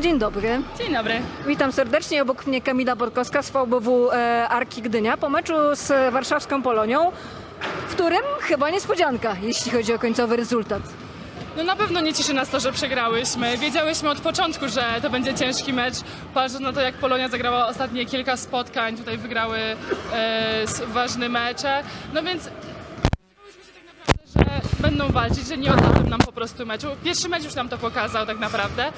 Dzień dobry. Dzień dobry. Witam serdecznie. Obok mnie Kamila Borkowska z VBW e, Arki Gdynia po meczu z warszawską Polonią, w którym chyba niespodzianka, jeśli chodzi o końcowy rezultat. No na pewno nie cieszy nas to, że przegrałyśmy. Wiedziałyśmy od początku, że to będzie ciężki mecz. Patrząc na to, jak Polonia zagrała ostatnie kilka spotkań, tutaj wygrały e, ważne mecze. No więc tak że będą walczyć, że nie oddadzą nam po prostu meczu. Pierwszy mecz już nam to pokazał tak naprawdę.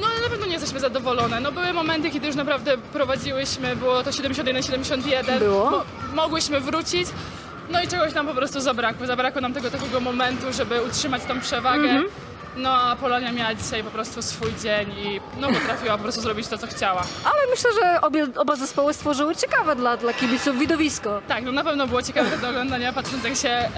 No ale na pewno nie jesteśmy zadowolone. No były momenty, kiedy już naprawdę prowadziłyśmy, było to 71-71. Było? Mo- mogłyśmy wrócić. No i czegoś nam po prostu zabrakło. Zabrakło nam tego takiego momentu, żeby utrzymać tą przewagę. Mhm. No a Polonia miała dzisiaj po prostu swój dzień i no potrafiła po prostu zrobić to, co chciała. Ale myślę, że obie, oba zespoły stworzyły ciekawe dla, dla kibiców widowisko. Tak, no na pewno było ciekawe do oglądania, patrząc jak się e,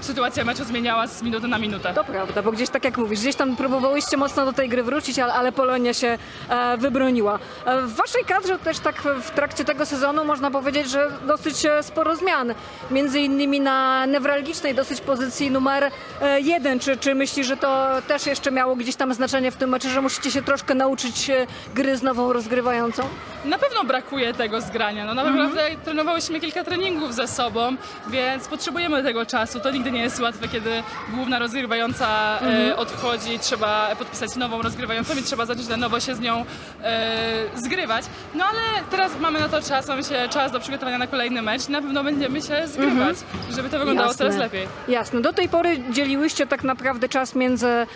sytuacja meczu zmieniała z minuty na minutę. To prawda, bo gdzieś tak jak mówisz, gdzieś tam próbowałyście mocno do tej gry wrócić, ale, ale Polonia się e, wybroniła. E, w waszej kadrze też tak w, trakcie tego sezonu można powiedzieć, że dosyć e, sporo zmian. Między innymi na newralgicznej dosyć pozycji numer e, jeden. Czy, czy myślisz, że to też jeszcze miało gdzieś tam znaczenie w tym meczu, że musicie się troszkę nauczyć gry z nową rozgrywającą? Na pewno brakuje tego zgrania. No naprawdę trenowałyśmy kilka treningów ze sobą, więc potrzebujemy tego czasu. To nigdy nie jest łatwe, kiedy główna rozgrywająca e, odchodzi, trzeba podpisać nową rozgrywającą i trzeba zacząć na nowo się z nią e, zgrywać. No ale teraz mamy na to czas, mamy się czas do przygotowania na kolejny mecz i na pewno będziemy się zgrywać, żeby to wyglądało Jasne. coraz lepiej. Jasne. Do tej pory dzieliłyście tak naprawdę czas między e,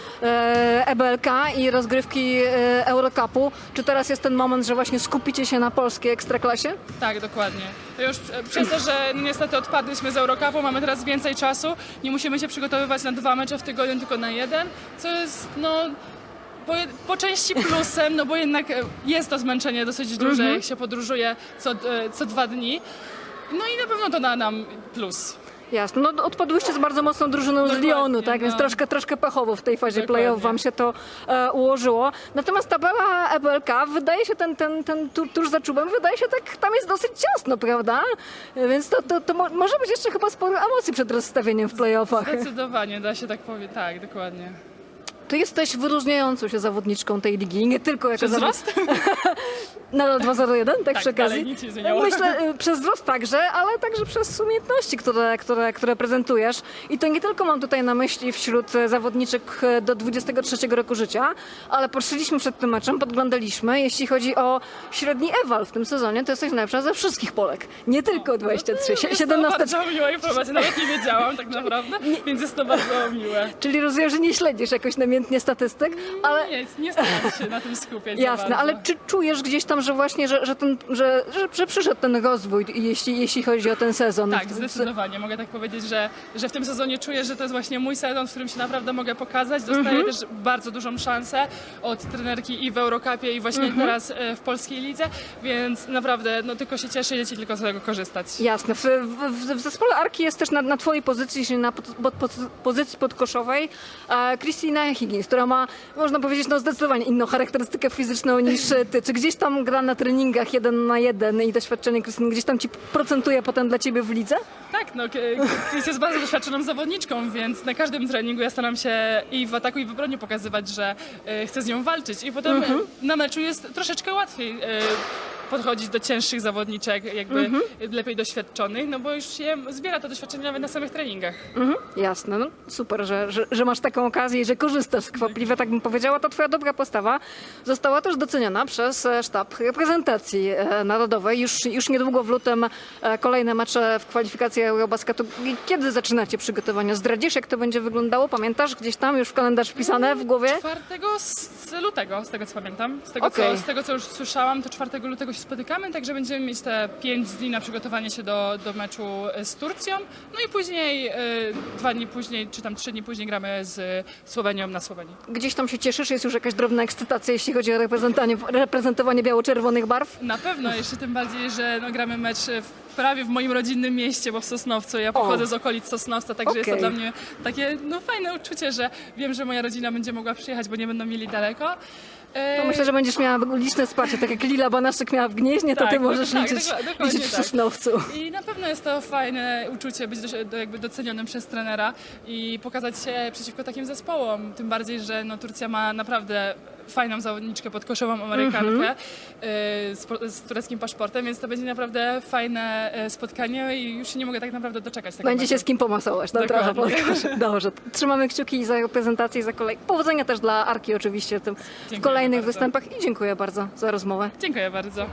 EBLK i rozgrywki e, Eurocupu. Czy teraz jest ten moment, że właśnie skupicie się na polskiej ekstraklasie? Tak, dokładnie. To już prze- przez to, że no niestety odpadliśmy z Eurocupu, mamy teraz więcej czasu. Nie musimy się przygotowywać na dwa mecze w tygodniu, tylko na jeden, co jest no po, po części plusem, no bo jednak e, jest to zmęczenie dosyć duże, jak się podróżuje co, e, co dwa dni. No i na pewno to da nam plus. Jasne. No odpadłyście z bardzo mocną drużyną z Lyonu, tak? Więc no. troszkę, troszkę pechowo w tej fazie play-off wam się to e, ułożyło. Natomiast tabela EBLK wydaje się ten, ten, ten tu, tuż za czubem, wydaje się tak, tam jest dosyć ciasno, prawda? Więc to, to, to mo- może być jeszcze chyba sporo emocji przed rozstawieniem w play-offach. Zdecydowanie, da się tak powiedzieć. Tak, dokładnie. Ty jesteś wyróżniającą się zawodniczką tej ligi, nie tylko jako Przez zawod- wzrost? Nadal 201, tak, Tak, przy okazji? nic się nie zmieniało. Myślę, y, przez wzrost także, ale także przez umiejętności, które, które, które prezentujesz. I to nie tylko mam tutaj na myśli wśród e, zawodniczek e, do 23 roku życia, ale patrzyliśmy przed tym meczem, podglądaliśmy. Jeśli chodzi o średni eval w tym sezonie, to jesteś najlepsza ze wszystkich Polek. Nie tylko 23, Jest to 17. bardzo miła informacja, nawet nie wiedziałam tak naprawdę, więc jest to bardzo miłe. Czyli rozumiem, że nie śledzisz jakoś namiętnie statystyk, ale... Nie, nie staram się na tym skupiać Jasne, ale czy czujesz gdzieś tam, że właśnie, że, że, ten, że, że, że przyszedł ten rozwój, jeśli, jeśli chodzi o ten sezon? Tak, zdecydowanie. Mogę tak powiedzieć, że, że w tym sezonie czuję, że to jest właśnie mój sezon, w którym się naprawdę mogę pokazać. Dostaję Mhm. też bardzo dużą szansę od trenerki i w Eurocupie i właśnie Mhm. teraz e, w polskiej lidze, więc naprawdę no, tylko się cieszę i dzieci tylko z tego korzystać. Jasne. W, w, w zespole Arki jest też na, na twojej pozycji, czyli na pod, pod, pod, pozycji podkoszowej e, Christina Higgins, która ma, można powiedzieć, no zdecydowanie inną charakterystykę fizyczną niż e, ty. Czy gdzieś tam gra na treningach jeden na jeden i doświadczenie Krystyny gdzieś tam ci procentuje potem dla ciebie w lidze? Tak, no, K- Chris jest bardzo doświadczoną zawodniczką, więc na każdym treningu ja staram się i w ataku i w obronie pokazywać, że e, chcę z nią walczyć i potem Mhm. na meczu jest troszeczkę łatwiej e, podchodzić do cięższych zawodniczek, jakby Mhm. lepiej doświadczonych, no bo już się zbiera to doświadczenie nawet na samych treningach. Mhm, jasne, no super, że, że, że masz taką okazję i że korzystasz skwapliwie, tak bym powiedziała. Ta twoja dobra postawa została też doceniona przez e, sztab reprezentacji e, narodowej. Już, już niedługo w lutym e, kolejne mecze w kwalifikacji Eurobasketu. Kiedy zaczynacie przygotowania? Zdradzisz, jak to będzie wyglądało? Pamiętasz gdzieś tam już w kalendarz wpisane w głowie? 4 z lutego, z tego co pamiętam, z tego, Okej. co, z tego co już słyszałam, to 4 lutego się spotykamy, także będziemy mieć te 5 dni na przygotowanie się do, do meczu e, z Turcją, no i później, e, dwa dni później, czy tam trzy dni później gramy z Słowenią na Słowenii. Gdzieś tam się cieszysz? Jest już jakaś drobna ekscytacja, jeśli chodzi o reprezentowanie, reprezentowanie biało-czerwonych barw? Na pewno, jeszcze tym bardziej, że no, gramy mecz w, prawie w moim rodzinnym mieście, bo w Sosnowcu. Ja pochodzę z okolic Sosnowca, także jest to Okej. dla mnie takie no, fajne uczucie, że wiem, że moja rodzina będzie mogła przyjechać, bo nie będą mieli daleko. E, To myślę, że będziesz miała liczne wsparcie, tak jak Lila Banaszczyk miała w Gnieźnie, to Tak, ty możesz tak, liczyć, dokładnie liczyć w tak. Sosnowcu. I na pewno jest to fajne uczucie być do, do, jakby docenionym przez trenera i pokazać się przeciwko takim zespołom. Tym bardziej, że no, Turcja ma naprawdę fajną zawodniczkę podkoszową Amerykankę e, z, po- z tureckim paszportem, więc to będzie naprawdę fajne e, spotkanie i już się nie mogę tak naprawdę doczekać tego Będzie się z kim pomasować. No, trochę Dokładnie. podkosz. Dobrze. Trzymamy kciuki za prezentację i za kolej. Powodzenia też dla Arki oczywiście w, tym, w kolejnych bardzo. występach i dziękuję bardzo za rozmowę. Dziękuję bardzo.